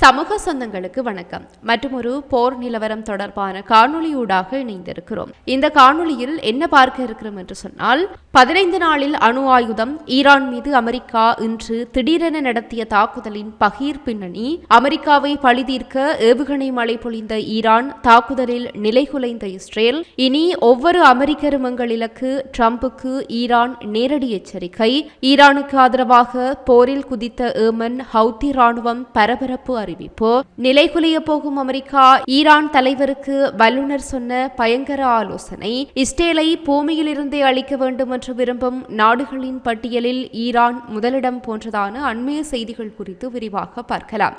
சமூக சொந்தங்களுக்கு வணக்கம். மற்றும் ஒரு போர் நிலவரம் தொடர்பான காணொளியூடாக இணைந்திருக்கிறோம். இந்த காணொளியில் என்ன பார்க்க இருக்கிறோம் என்று சொன்னால் பதினைந்து நாளில் அணு ஆயுதம் ஈரான் மீது அமெரிக்கா இன்று திடீரென நடத்திய தாக்குதலின் பகீர் பின்னணி அமெரிக்காவை பழிதீர்க்க ஏவுகணை மழை பொழிந்த ஈரான் தாக்குதலில் நிலைகுலைந்த இஸ்ரேல் இனி ஒவ்வொரு அமெரிக்கரும் எங்கள் இலக்கு ட்ரம்புக்கு ஈரான் நேரடி எச்சரிக்கை ஈரானுக்கு ஆதரவாக போரில் குதித்த ஏமன் ஹவுத்தி ராணுவம் பரபரப்பு அறிவிப்பு. நிலைகுலைய போகும் அமெரிக்கா ஈரான் தலைவருக்கு வல்லுநர் சொன்ன பயங்கர ஆலோசனை. இஸ்ரேலை பூமியிலிருந்தே அழிக்க வேண்டும் என்று விரும்பும் நாடுகளின் பட்டியலில் ஈரான் முதலிடம் போன்றதான அண்மைய செய்திகள் குறித்து விரிவாக பார்க்கலாம்.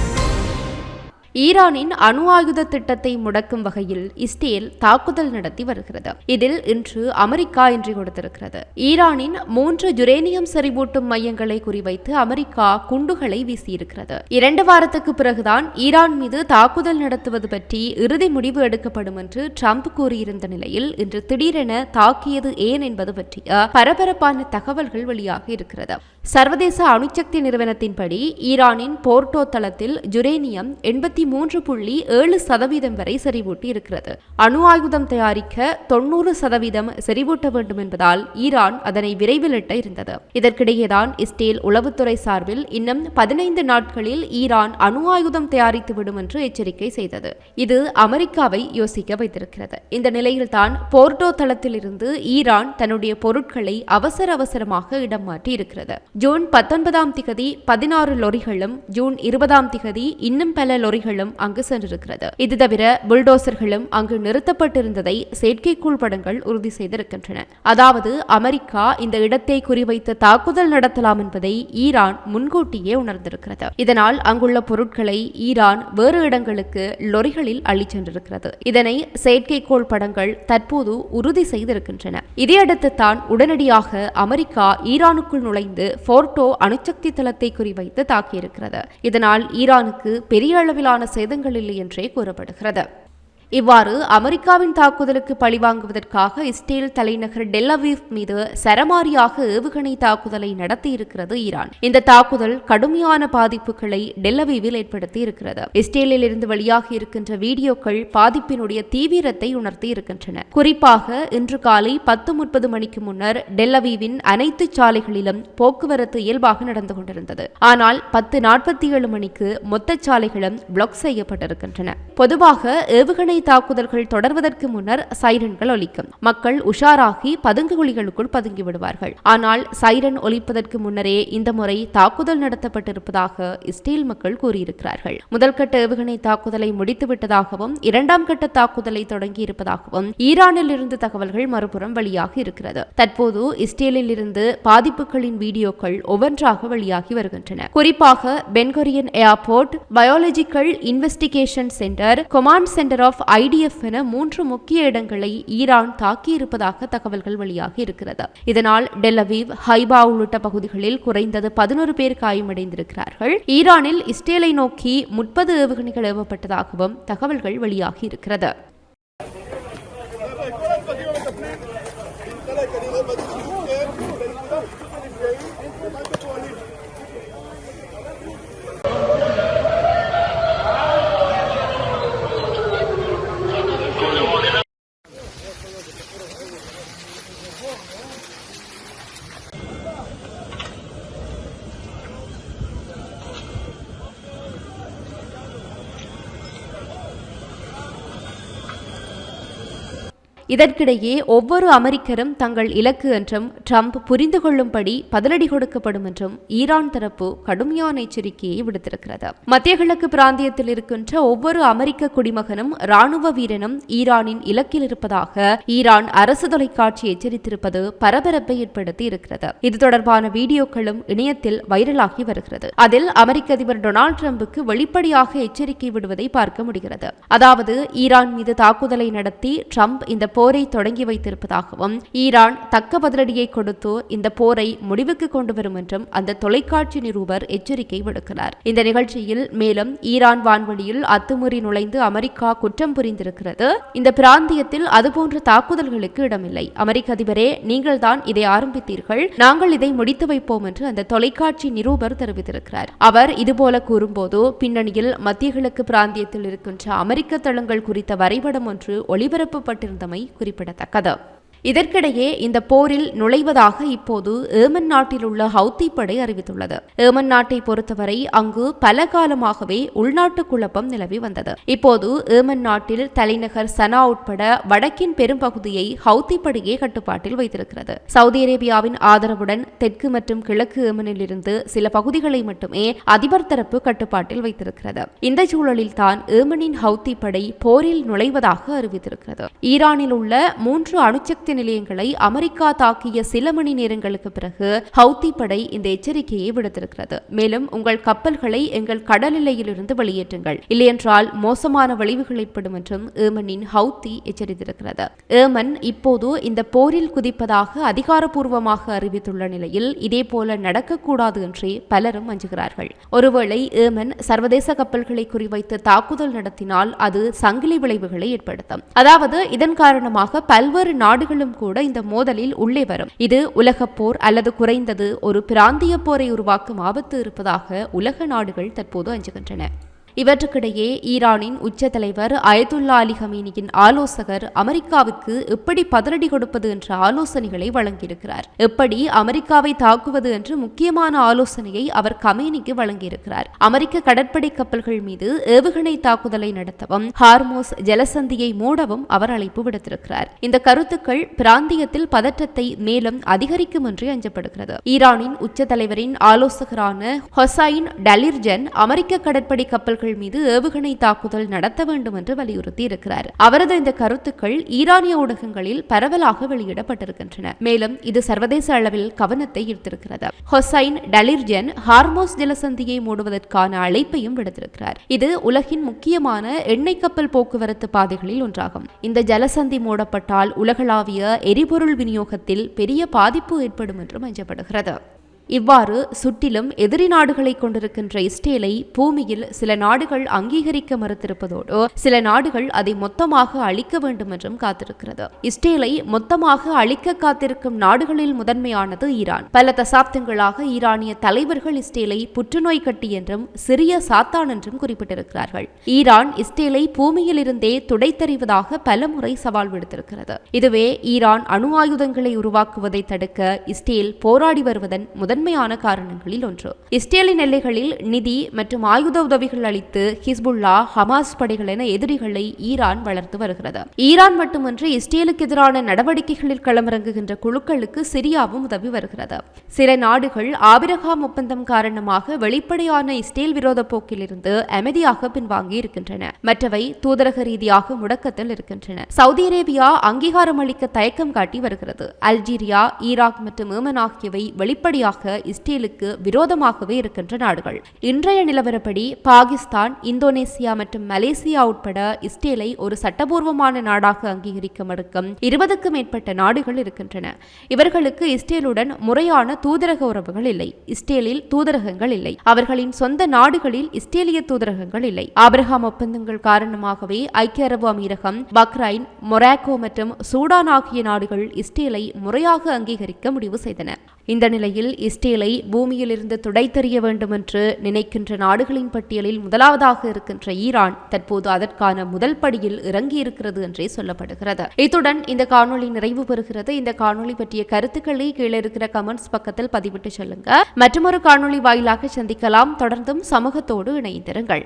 ஈரானின் அணு ஆயுத திட்டத்தை முடக்கும் வகையில் இஸ்ரேல் தாக்குதல் நடத்தி வருகிறது. இதில் இன்று அமெரிக்கா இன்றி கொடுத்திருக்கிறது. ஈரானின் மூன்று யுரேனியம் செறிவூட்டும் மையங்களை குறிவைத்து அமெரிக்கா குண்டுகளை வீசியிருக்கிறது. இரண்டு வாரத்துக்கு பிறகுதான் ஈரான் மீது தாக்குதல் நடத்துவது பற்றி இறுதி முடிவு எடுக்கப்படும் என்று ட்ரம்ப் கூறியிருந்த நிலையில் இன்று திடீரென தாக்கியது ஏன் என்பது பற்றிய பரபரப்பான தகவல்கள் வெளியாக இருக்கிறது. சர்வதேச அணுசக்தி நிறுவனத்தின்படி ஈரானின் போர்ட்டோ தளத்தில் ஜுரேனியம் எண்பத்தி மூன்று புள்ளி ஏழு சதவீதம் வரை செறிவூட்டி இருக்கிறது. அணு ஆயுதம் தயாரிக்க தொன்னூறு சதவீதம் செறிவூட்ட வேண்டும் என்பதால் ஈரான் அதனை விரைவில் எட்ட இருந்தது. இதற்கிடையேதான் இஸ்ரேல் உளவுத்துறை சார்பில் இன்னும் பதினைந்து நாட்களில் ஈரான் அணு ஆயுதம் தயாரித்துவிடும் என்று எச்சரிக்கை செய்தது. இது அமெரிக்காவை யோசிக்க வைத்திருக்கிறது. இந்த நிலையில்தான் போர்ட்டோ தளத்திலிருந்து ஈரான் தன்னுடைய பொருட்களை அவசர அவசரமாக இடம் மாற்றி இருக்கிறது ஜூன் பத்தொன்பதாம் திகதி பதினாறு லொரிகளும் ஜூன் இருபதாம் திகதி இன்னும் பல லொரிகளும் அங்கு சென்றிருக்கிறது. இது தவிர புல்டோசர்களும் அங்கு நிறுத்தப்பட்டிருந்ததை செயற்கைக்கோள் படங்கள் உறுதி செய்திருக்கின்றன. அதாவது அமெரிக்கா இந்த இடத்தை குறிவைத்து தாக்குதல் நடத்தலாம் என்பதை ஈரான் முன்கூட்டியே உணர்ந்திருக்கிறது. இதனால் அங்குள்ள பொருட்களை ஈரான் வேறு இடங்களுக்கு லொரிகளில் அள்ளிச் சென்றிருக்கிறது. இதனை செயற்கைக்கோள் படங்கள் தற்போது உறுதி செய்திருக்கின்றன. இதையடுத்து தான் உடனடியாக அமெரிக்கா ஈரானுக்குள் நுழைந்து போர்ட்டோ அணுசக்தி தளத்தை குறிவைத்து தாக்கியிருக்கிறது. இதனால் ஈரானுக்கு பெரிய அளவிலான சேதங்கள் இல்லை என்றே கூறப்படுகிறது. இவ்வாறு அமெரிக்காவின் தாக்குதலுக்கு பழிவாங்குவதற்காக இஸ்ரேல் தலைநகர் டெல்லவீவ் மீது சரமாரியாக ஏவுகணை தாக்குதலை நடத்தியிருக்கிறது ஈரான். இந்த தாக்குதல் கடுமையான பாதிப்புகளை டெல்லவீவில் ஏற்படுத்தி இருக்கிறது இஸ்ரேலில் இருந்து வெளியாகி இருக்கின்ற வீடியோக்கள் பாதிப்பினுடைய தீவிரத்தை உணர்த்தி இருக்கின்றன. குறிப்பாக இன்று காலை பத்து முப்பது மணிக்கு முன்னர் டெல்லவீவின் அனைத்து சாலைகளிலும் போக்குவரத்து இயல்பாக நடந்து கொண்டிருந்தது. ஆனால் பத்து நாற்பத்தி ஏழு மணிக்கு மொத்த சாலைகளும் பிளாக் செய்யப்பட்டிருக்கின்றன. பொதுவாக ஏவுகணை தாக்குதல்கள் தொடர்வதற்கு முன்னர் சைரன்கள் ஒலிக்கும். மக்கள் உஷாராகி பதுங்கு குழிகளுக்குள் பதுங்கி விடுவார்கள். ஆனால் சைரன் ஒலிப்பதற்கு முன்னரே இந்த முறை தாக்குதல் நடத்தப்பட்டிருப்பதாக இஸ்ரேல் மக்கள் கூறியிருக்கிறார்கள். முதல் கட்ட ஏவுகணை தாக்குதலை முடித்துவிட்டதாகவும் இரண்டாம் கட்ட தாக்குதலை தொடங்கியிருப்பதாகவும் ஈரானில் இருந்து தகவல்கள் மறுபுறம் வெளியாகி இருக்கிறது. தற்போது இஸ்ரேலில் இருந்து பாதிப்புகளின் வீடியோக்கள் ஒவ்வொன்றாக வெளியாகி வருகின்றன. குறிப்பாக Ben Gurion airport biological investigation centre command centre of IDF என மூன்று முக்கிய இடங்களை ஈரான் தாக்கியிருப்பதாக தகவல்கள் வெளியாகி இருக்கிறது. இதனால் டெல்லவீவ் ஹைபா உள்ளிட்ட பகுதிகளில் குறைந்தது பதினோரு பேர் காயமடைந்திருக்கிறார்கள். ஈரானில் இஸ்ரேலை நோக்கி முப்பது ஏவுகணைகள் ஏவப்பட்டதாகவும் தகவல்கள் வெளியாகி இருக்கிறது. இதற்கிடையே ஒவ்வொரு அமெரிக்கரும் தங்கள் இலக்கு என்றும் ட்ரம்ப் புரிந்து கொள்ளும்படி பதிலடி கொடுக்கப்படும் என்றும் ஈரான் தரப்பு கடுமையான எச்சரிக்கையை விடுத்திருக்கிறது. மத்திய கிழக்கு பிராந்தியத்தில் இருக்கின்ற ஒவ்வொரு அமெரிக்க குடிமகனும் ராணுவ வீரனும் ஈரானின் இலக்கில் இருப்பதாக ஈரான் அரசு தொலைக்காட்சி எச்சரித்திருப்பது பரபரப்பை ஏற்படுத்தி இருக்கிறது. இது தொடர்பான வீடியோக்களும் இணையத்தில் வைரலாகி வருகிறது. அதில் அமெரிக்க அதிபர் டொனால்டு ட்ரம்புக்கு வெளிப்படையாக எச்சரிக்கை விடுவதை பார்க்க முடிகிறது. அதாவது ஈரான் மீது தாக்குதலை நடத்தி ட்ரம்ப் இந்த போரை தொடங்கி வைத்திருப்பதாகவும் ஈரான் தக்க பதிலடியை கொடுத்து இந்த போரை முடிவுக்கு கொண்டு வரும் என்றும் அந்த தொலைக்காட்சி நிருபர் எச்சரிக்கை விடுக்கிறார். இந்த நிகழ்ச்சியில் மேலும் ஈரான் வான்வெளியில் அத்துமுறி நுழைந்து அமெரிக்கா குற்றம் புரிந்திருக்கிறது. இந்த பிராந்தியத்தில் அதுபோன்ற தாக்குதல்களுக்கு இடமில்லை. அமெரிக்க அதிபரே நீங்கள்தான் இதை ஆரம்பித்தீர்கள். நாங்கள் இதை முடித்து வைப்போம் என்று அந்த தொலைக்காட்சி நிருபர் தெரிவித்திருக்கிறார். அவர் இதுபோல கூறும்போது பின்னணியில் மத்திய கிழக்கு பிராந்தியத்தில் இருக்கின்ற அமெரிக்க தளங்கள் குறித்த வரைபடம் ஒன்று ஒளிபரப்பப்பட்டிருந்தமை குறிப்பிடத்தக்கது. இதற்கிடையே இந்த போரில் நுழைவதாக இப்போது ஏமன் நாட்டில் உள்ள ஹவுத்தி படை அறிவித்துள்ளது. ஏமன் நாட்டை பொறுத்தவரை அங்கு பல காலமாகவே உள்நாட்டு குழப்பம் நிலவி வந்தது. இப்போது ஏமன் நாட்டில் தலைநகர் சனா உட்பட வடக்கின் பெரும்பகுதியை ஹவுத்தி படையே கட்டுப்பாட்டில் வைத்திருக்கிறது. சவுதி அரேபியாவின் ஆதரவுடன் தெற்கு மற்றும் கிழக்கு ஏமனில் இருந்து சில பகுதிகளை மட்டுமே அதிபர் தரப்பு கட்டுப்பாட்டில் வைத்திருக்கிறது. இந்த சூழலில் தான் ஏமனின் ஹவுத்தி படை போரில் நுழைவதாக அறிவித்திருக்கிறது. ஈரானில் உள்ள மூன்று அணுசக்தி நிலையங்களை அமெரிக்கா தாக்கிய சில மணி நேரங்களுக்கு பிறகு ஹவுத்தி படை இந்த எச்சரிக்கையை விடுத்திருக்கிறது. மேலும் உங்கள் கப்பல்களை எங்கள் கடல் எல்லையிலிருந்து வெளியேற்றுங்கள். இல்லையென்றால் மோசமான விளைவுகள் ஏற்படும் என்றும் ஏமனின் ஹவுத்தி எச்சரித்திருக்கிறது. ஏமன் இப்போது இந்த போரில் குதிப்பதாக அதிகாரப்பூர்வமாக அறிவித்துள்ள நிலையில் இதேபோல நடக்கக்கூடாது என்றே பலரும் அஞ்சுகிறார்கள். ஒருவேளை ஏமன் சர்வதேச கப்பல்களை குறிவைத்து தாக்குதல் நடத்தினால் அது சங்கிலி விளைவுகளை ஏற்படுத்தும். அதாவது இதன் காரணமாக பல்வேறு நாடுகளும் கூட இந்த மோதலில் உள்ளே வரும். இது உலக போர் அல்லது குறைந்தது ஒரு பிராந்திய போரை உருவாக்கும் ஆபத்து இருப்பதாக உலக நாடுகள் தற்போது அஞ்சுகின்றன. இவற்றுக்கிடையே ஈரானின் உச்ச தலைவர் அயதுல்லா அலி ஹமீனியின் ஆலோசகர் அமெரிக்காவுக்கு எப்படி பதிலடி கொடுப்பது என்ற ஆலோசனைகளை வழங்கியிருக்கிறார். எப்படி அமெரிக்காவை தாக்குவது என்று முக்கியமான ஆலோசனையை அவர் கமேனிக்கு வழங்கியிருக்கிறார். அமெரிக்க கடற்படை கப்பல்கள் மீது ஏவுகணை தாக்குதலை நடத்தவும் ஹார்மோஸ் ஜலசந்தியை மூடவும் அவர் அழைப்பு விடுத்திருக்கிறார். இந்த கருத்துக்கள் பிராந்தியத்தில் பதற்றத்தை மேலும் அதிகரிக்கும் என்று அஞ்சப்படுகிறது. ஈரானின் உச்ச தலைவரின் ஆலோசகரான ஹொசைன் டலிர்ஜன் அமெரிக்க கடற்படை கப்பல்கள் மீது ஏவுகணை தாக்குதல் நடத்த வேண்டும் என்று வலியுறுத்தி இருக்கிறார் அவரது இந்த கருத்துக்கள் ஈரானிய ஊடகங்களில் பரவலாக வெளியிடப்பட்டிருக்கின்றன. மேலும் இது சர்வதேச அளவில் கவனத்தை ஈர்த்திருக்கிறது. ஹொசைன் டலிர்ஜன் ஹார்மோஸ் ஜலசந்தியை மூடுவதற்கான அழைப்பையும் விடுத்திருக்கிறார். இது உலகின் முக்கியமான எண்ணெய் கப்பல் போக்குவரத்து பாதைகளில் ஒன்றாகும். இந்த ஜலசந்தி மூடப்பட்டால் உலகளாவிய எரிபொருள் விநியோகத்தில் பெரிய பாதிப்பு ஏற்படும் என்றும் அஞ்சப்படுகிறது. இவ்வாறு சுற்றிலும் எதிரி நாடுகளை கொண்டிருக்கின்ற இஸ்ரேலை பூமியில் சில நாடுகள் அங்கீகரிக்க மறுத்திருப்பதோடு சில நாடுகள் அதை மொத்தமாக அழிக்க வேண்டும் என்றும் காத்திருக்கிறது. இஸ்ரேலை மொத்தமாக அழிக்க காத்திருக்கும் நாடுகளில் முதன்மையானது ஈரான். பல தசாப்தங்களாக ஈரானிய தலைவர்கள் இஸ்ரேலை புற்றுநோய் கட்டி என்றும் சிறிய சாத்தான் என்றும் குறிப்பிட்டிருக்கிறார்கள். ஈரான் இஸ்ரேலை பூமியில் இருந்தே துடைத்தறிவதாக பலமுறை சவால் விடுத்திருக்கிறது. இதுவே ஈரான் அணு ஆயுதங்களை உருவாக்குவதை தடுக்க இஸ்ரேல் போராடி வருவதன் முதன் முதன்மையான காரணங்களில் ஒன்று. இஸ்ரேலின் எல்லைகளில் நிதி மற்றும் ஆயுத உதவிகள் அளித்து ஹிஸ்புல்லா ஹமாஸ் படைகள் என எதிரிகளை ஈரான் வளர்த்து வருகிறது. ஈரான் மட்டுமன்றி இஸ்ரேலுக்கு எதிரான நடவடிக்கைகளில் களமிறங்குகின்ற குழுக்களுக்கு சிரியாவும் உதவி வருகிறது. சில நாடுகள் ஆபிரகாம் ஒப்பந்தம் காரணமாக வெளிப்படையான இஸ்ரேல் விரோத போக்கிலிருந்து அமைதியாக பின்வாங்கி இருக்கின்றன. மற்றவை தூதரக ரீதியாக முடக்கத்தில் இருக்கின்றன. சவுதி அரேபியா அங்கீகாரம் அளிக்க தயக்கம் காட்டி வருகிறது. அல்ஜீரியா ஈராக் மற்றும் ஏமன் ஆகியவை வெளிப்படையாக இஸ்ரேலுக்கு விரோதமாகவே இருக்கின்ற நாடுகள். இன்றைய நிலவரப்படி பாகிஸ்தான் இந்தோனேசியா மற்றும் மலேசியா உட்பட இஸ்ரேலை ஒரு சட்டபூர்வமான நாடாக அங்கீகரிக்க மறுக்கும் இருபதுக்கும் மேற்பட்ட நாடுகள் இருக்கின்றன. இவர்களுக்கு இஸ்ரேலுடன் முறையான தூதரக உறவுகள் இல்லை. இஸ்ரேலில் தூதரகங்கள் இல்லை. அவர்களின் சொந்த நாடுகளில் இஸ்ரேலிய தூதரகங்கள் இல்லை. ஆபிரகாம் ஒப்பந்தங்கள் காரணமாகவே ஐக்கிய அரபு அமீரகம் பக்ரைன் மொராக்கோ மற்றும் சூடான் ஆகிய நாடுகள் இஸ்ரேலை முறையாக அங்கீகரிக்க முடிவு செய்தன. இந்த நிலையில் இஸ்ரேலை பூமியிலிருந்து துடைத்தெறிய வேண்டும் என்று நினைக்கின்ற நாடுகளின் பட்டியலில் முதலாவதாக இருக்கின்ற ஈரான் தற்போது அதற்கான முதல் படியில் இறங்கியிருக்கிறது என்றே சொல்லப்படுகிறது. இத்துடன் இந்த காணொளி நிறைவு பெறுகிறது. இந்த காணொளி பற்றிய கருத்துக்களை கீழே இருக்கிற கமெண்ட்ஸ் பக்கத்தில் பதிவிட்டு சொல்லுங்க. மற்றொரு காணொளி வாயிலாக சந்திக்கலாம். தொடர்ந்தும் சமூகத்தோடு இணைந்திருங்கள்.